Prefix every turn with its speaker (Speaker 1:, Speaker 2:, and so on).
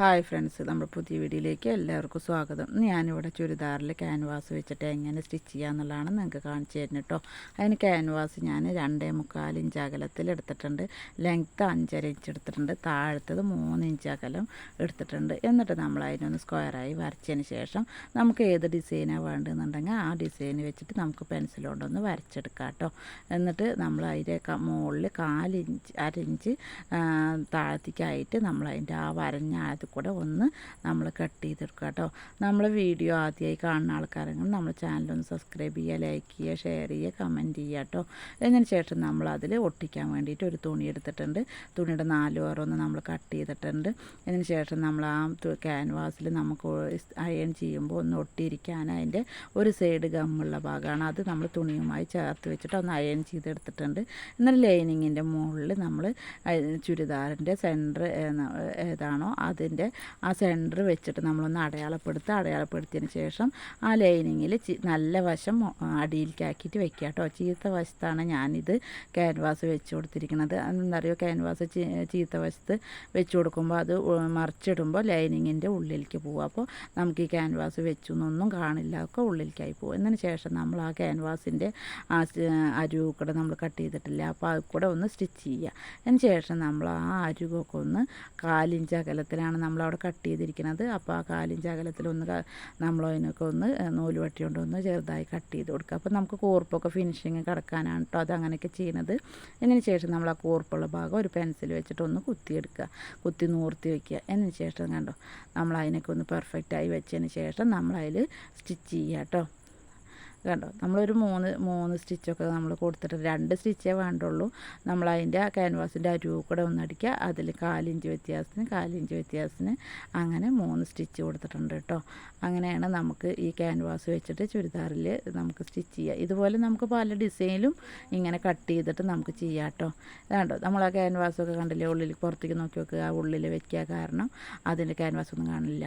Speaker 1: Hi friends നമ്മുടെ പുതിയ വീഡിയോയിലേക്ക് എല്ലാവർക്കും സ്വാഗതം. ഞാനിവിടെ ചുരിദാറിൽ ക്യാൻവാസ് വെച്ചിട്ട് എങ്ങനെ സ്റ്റിച്ച് ചെയ്യാമെന്നുള്ളതാണ് നിങ്ങൾക്ക് കാണിച്ചു തരുന്നത് കേട്ടോ. അതിന് ക്യാൻവാസ് ഞാൻ രണ്ടേ മുക്കാൽ ഇഞ്ച് അകലത്തിൽ എടുത്തിട്ടുണ്ട്. ലെങ്ത്ത് അഞ്ചര ഇഞ്ച് എടുത്തിട്ടുണ്ട്. താഴത്തത് മൂന്ന് ഇഞ്ച് അകലം എടുത്തിട്ടുണ്ട്. എന്നിട്ട് നമ്മൾ അതിനൊന്ന് സ്ക്വയറായി വരച്ചതിന് ശേഷം നമുക്ക് ഏത് ഡിസൈനാണ് വേണ്ടതെന്നുണ്ടെങ്കിൽ ആ ഡിസൈൻ വെച്ചിട്ട് നമുക്ക് പെൻസിൽ കൊണ്ടൊന്ന് വരച്ചെടുക്കാം കേട്ടോ. എന്നിട്ട് നമ്മൾ അതിന്റെ മുകളിൽ കാലിഞ്ച് അരഞ്ച് താഴത്തേക്കായിട്ട് നമ്മൾ അതിന്റെ ആ വരഞ്ഞ അത് കൂടെ ഒന്ന് നമ്മൾ കട്ട് ചെയ്തെടുക്കുക കേട്ടോ നമ്മൾ വീഡിയോ ആദ്യമായി കാണുന്ന ആൾക്കാരെങ്കിൽ നമ്മൾ ചാനലൊന്ന് സബ്സ്ക്രൈബ് ചെയ്യുക ലൈക്ക് ചെയ്യുക ഷെയർ ചെയ്യുക കമന്റ് ചെയ്യുക കേട്ടോ അതിന് ശേഷം നമ്മൾ അതിൽ ഒട്ടിക്കാൻ വേണ്ടിയിട്ട് ഒരു തുണി എടുത്തിട്ടുണ്ട്. തുണിയുടെ നാല് ഓരോന്ന് നമ്മൾ കട്ട് ചെയ്തിട്ടുണ്ട്. അതിന് ശേഷം നമ്മൾ ആ ക്യാൻവാസിൽ നമുക്ക് അയൺ ചെയ്യുമ്പോൾ ഒന്ന് ഒട്ടിയിരിക്കാൻ അതിന്റെ ഒരു സൈഡ് ഗമ്മുള്ള ഭാഗമാണ്. അത് നമ്മൾ തുണിയുമായി ചേർത്ത് വെച്ചിട്ട് ഒന്ന് അയൺ ചെയ്തെടുത്തിട്ടുണ്ട്. എന്നാൽ ലൈനിങ്ങിന്റെ മുകളിൽ നമ്മൾ ചുരിദാറിന്റെ സെന്റർ ഏതാണോ അതിന്റെ ആ സെന്റർ വെച്ചിട്ട് നമ്മളൊന്ന് അടയാളപ്പെടുത്തുക അടയാളപ്പെടുത്തിയതിന് ശേഷം ആ ലൈനിങ്ങിൽ നല്ല വശം അടിയിലേക്കാക്കിയിട്ട് വെക്കുക കേട്ടോ ചീത്ത വശത്താണ് ഞാനിത് ക്യാൻവാസ് വെച്ച് കൊടുത്തിരിക്കുന്നത് എന്താ പറയുക ക്യാൻവാസ് ചീത്ത വശത്ത് വെച്ച് കൊടുക്കുമ്പോൾ അത് മറിച്ചിടുമ്പോൾ ലൈനിങ്ങിന്റെ ഉള്ളിലേക്ക് പോകും അപ്പോൾ നമുക്ക് ഈ ക്യാൻവാസ് വെച്ചു എന്നൊന്നും കാണില്ല. ഒക്കെ ഉള്ളിലേക്കായി പോകും എന്നതിന് ശേഷം നമ്മൾ ആ ക്യാൻവാസിന്റെ ആ അരുകൂടെ നമ്മൾ കട്ട് ചെയ്തിട്ടില്ല. അപ്പോൾ അത് കൂടെ ഒന്ന് സ്റ്റിച്ച് ചെയ്യുക അതിന് ശേഷം നമ്മൾ ആ അരുകൊക്കെ ഒന്ന് കാലിഞ്ച് അകലത്തിലാണ് നമ്മളവിടെ കട്ട് ചെയ്തിരിക്കുന്നത് അപ്പോൾ ആ കാലിഞ്ച് അകലത്തിലൊന്ന് നമ്മൾ അതിനൊക്കെ ഒന്ന് നൂൽ വട്ടി കൊണ്ടൊന്ന് ചെറുതായി കട്ട് ചെയ്ത് കൊടുക്കുക. അപ്പോൾ നമുക്ക് കൂർപ്പൊക്കെ ഫിനിഷിങ് കിടക്കാനാണ് കേട്ടോ അതങ്ങനെയൊക്കെ ചെയ്യുന്നത് അതിന് ശേഷം നമ്മൾ ആ കൂർപ്പുള്ള ഭാഗം ഒരു പെൻസിൽ വെച്ചിട്ടൊന്ന് കുത്തിയെടുക്കുക. കുത്തി നൂർത്തി വയ്ക്കുക അതിന് ശേഷം കണ്ടോ? നമ്മൾ അതിനൊക്കെ ഒന്ന് പെർഫെക്റ്റായി വെച്ചതിന് ശേഷം നമ്മളതിൽ സ്റ്റിച്ച് ചെയ്യുക കേട്ടോ കണ്ടോ? നമ്മളൊരു മൂന്ന് മൂന്ന് സ്റ്റിച്ചൊക്കെ നമ്മൾ കൊടുത്തിട്ട് രണ്ട് സ്റ്റിച്ചേ വേണ്ടുള്ളൂ. നമ്മൾ അതിന്റെ ക്യാൻവാസിന്റെ അരുവ് കൂടെ ഒന്നടിക്കുക അതിൽ കാലിഞ്ച് വ്യത്യാസത്തിന് കാലിഞ്ച് വ്യത്യാസത്തിന് അങ്ങനെ മൂന്ന് സ്റ്റിച്ച് കൊടുത്തിട്ടുണ്ട് കേട്ടോ. അങ്ങനെയാണ് നമുക്ക് ഈ ക്യാൻവാസ് വെച്ചിട്ട് ചുരിദാറിൽ നമുക്ക് സ്റ്റിച്ച് ചെയ്യുക. ഇതുപോലെ നമുക്ക് പല ഡിസൈനിലും ഇങ്ങനെ കട്ട് ചെയ്തിട്ട് നമുക്ക് ചെയ്യാം കേട്ടോ. കണ്ടോ? നമ്മൾ ആ ക്യാൻവാസൊക്കെ കണ്ടില്ലേ? ഉള്ളിൽ പുറത്തേക്ക് നോക്കി വെക്കുക ഉള്ളിൽ വെക്കുക കാരണം അതിന്റെ ക്യാൻവാസ് ഒന്നും കാണില്ല.